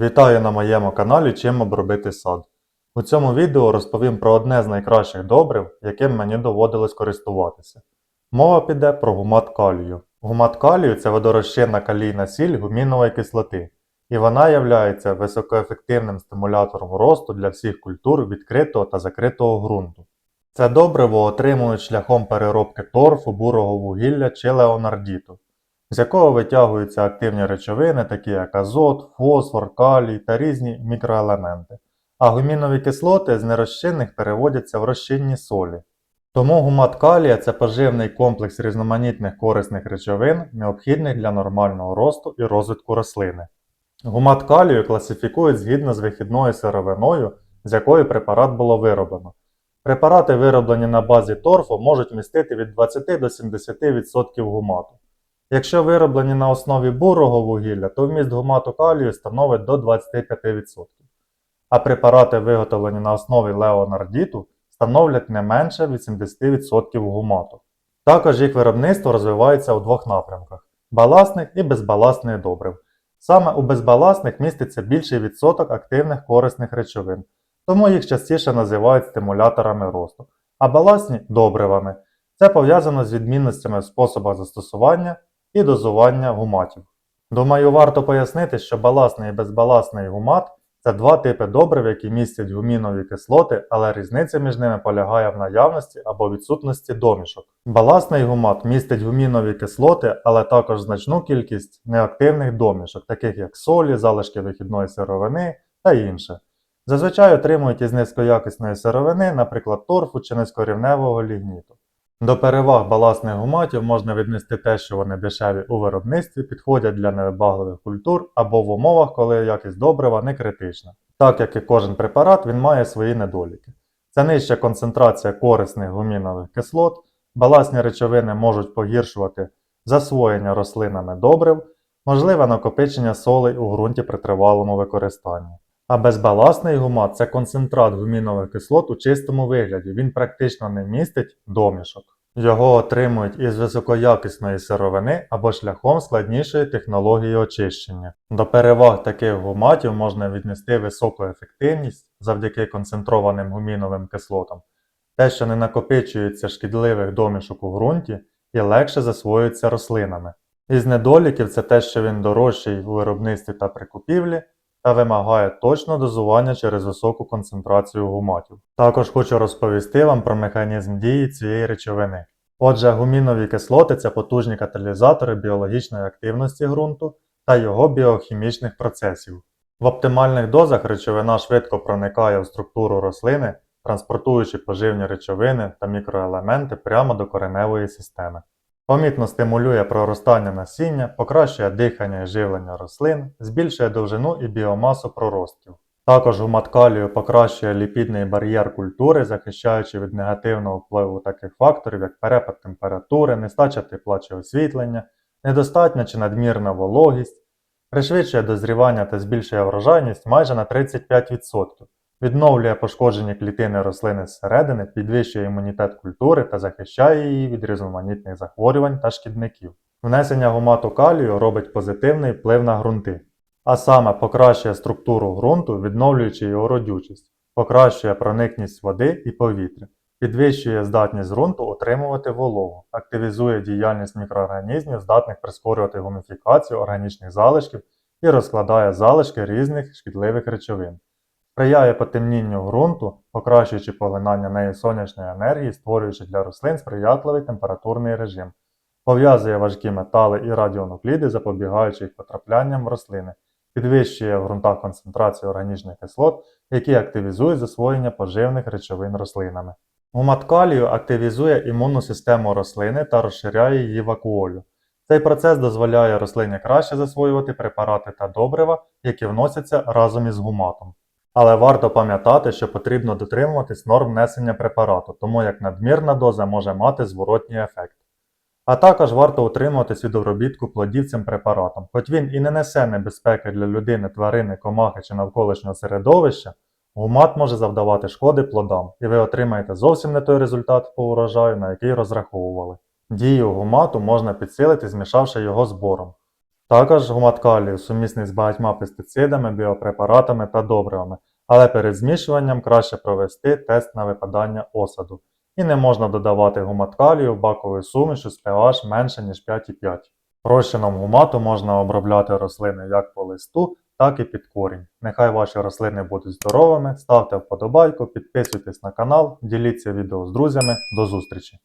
Вітаю на моєму каналі Чим обробити сад. У цьому відео розповім про одне з найкращих добрив, яким мені доводилось користуватися. Мова піде про гумат калію. Гумат калію це водорозчинна калійна сіль гумінової кислоти, і вона є високоефективним стимулятором росту для всіх культур відкритого та закритого ґрунту. Це добриво отримують шляхом переробки торфу, бурого вугілля чи леонардіту з якого витягуються активні речовини, такі як азот, фосфор, калій та різні мікроелементи. А гумінові кислоти з нерозчинних переводяться в розчинні солі. Тому гумат калія це поживний комплекс різноманітних корисних речовин, необхідних для нормального росту і розвитку рослини. Гумат калію класифікують згідно з вихідною сировиною, з якої препарат було вироблено. Препарати, вироблені на базі торфу, можуть містити від 20 до 70% гумату. Якщо вироблені на основі бурого вугілля, то вміст гумату калію становить до 25%. А препарати, виготовлені на основі леонардіту, становлять не менше 80% гумату. Також їх виробництво розвивається у двох напрямках баласних і безбаласних добрив. Саме у безбаласних міститься більший відсоток активних корисних речовин, тому їх частіше називають стимуляторами росту, а баласні добривами. Це пов'язано з відмінностями в способах застосування і дозування гуматів. Думаю, варто пояснити, що баласний і безбаласний гумат це два типи добрив, які містять гумінові кислоти, але різниця між ними полягає в наявності або відсутності домішок. Баласний гумат містить гумінові кислоти, але також значну кількість неактивних домішок, таких як солі, залишки вихідної сировини та інше. Зазвичай отримують із низькоякісної сировини, наприклад, торфу чи низькорівневого лігніту. До переваг баласних гуматів можна віднести те, що вони дешеві у виробництві, підходять для невибагливих культур або в умовах, коли якість добрива не критична. Так як і кожен препарат, він має свої недоліки. Це нижча концентрація корисних гумінових кислот, баласні речовини можуть погіршувати засвоєння рослинами добрив, можливе накопичення солей у ґрунті при тривалому використанні. А безбаласний гумат це концентрат гумінових кислот у чистому вигляді, він практично не містить домішок. Його отримують із високоякісної сировини або шляхом складнішої технології очищення. До переваг таких гуматів можна віднести високу ефективність завдяки концентрованим гуміновим кислотам, те, що не накопичується шкідливих домішок у ґрунті і легше засвоюється рослинами. Із недоліків це те, що він дорожчий у виробництві та при купівлі, та вимагає точного дозування через високу концентрацію гуматів. Також хочу розповісти вам про механізм дії цієї речовини. Отже, гумінові кислоти це потужні каталізатори біологічної активності ґрунту та його біохімічних процесів. В оптимальних дозах речовина швидко проникає в структуру рослини, транспортуючи поживні речовини та мікроелементи прямо до кореневої системи. Помітно стимулює проростання насіння, покращує дихання і живлення рослин, збільшує довжину і біомасу проростків. Також гумат калію покращує ліпідний бар'єр культури, захищаючи від негативного впливу таких факторів, як перепад температури, нестача тепла чи освітлення, недостатня чи надмірна вологість, пришвидшує дозрівання та збільшує врожайність майже на 35%. Відновлює пошкоджені клітини рослини зсередини, підвищує імунітет культури та захищає її від різноманітних захворювань та шкідників. Внесення гумату калію робить позитивний вплив на ґрунти, а саме покращує структуру ґрунту, відновлюючи його родючість, покращує проникність води і повітря, підвищує здатність ґрунту отримувати вологу, активізує діяльність мікроорганізмів, здатних прискорювати гуміфікацію органічних залишків і розкладає залишки різних шкідливих речовин сприяє потемнінню ґрунту, покращуючи поглинання нею сонячної енергії, створюючи для рослин сприятливий температурний режим, пов'язує важкі метали і радіонукліди, запобігаючи їх потраплянням в рослини, підвищує в ґрунтах концентрацію органічних кислот, які активізують засвоєння поживних речовин рослинами. Гумат калію активізує імунну систему рослини та розширяє її вакуолю. Цей процес дозволяє рослині краще засвоювати препарати та добрива, які вносяться разом із гуматом. Але варто пам'ятати, що потрібно дотримуватись норм внесення препарату, тому як надмірна доза може мати зворотній ефект. А також варто утримуватись від обробітку плодів цим препаратом, хоч він і не несе небезпеки для людини, тварини, комахи чи навколишнього середовища, гумат може завдавати шкоди плодам, і ви отримаєте зовсім не той результат по урожаю, на який розраховували. Дію гумату можна підсилити, змішавши його з бором. Також гумат калію сумісний з багатьма пестицидами, біопрепаратами та добривами, але перед змішуванням краще провести тест на випадання осаду. І не можна додавати гумат калію в бакову суміш з pH менше ніж 5,5. Розчином гумату можна обробляти рослини як по листу, так і під корінь. Нехай ваші рослини будуть здоровими, ставте вподобайку, підписуйтесь на канал, діліться відео з друзями. До зустрічі!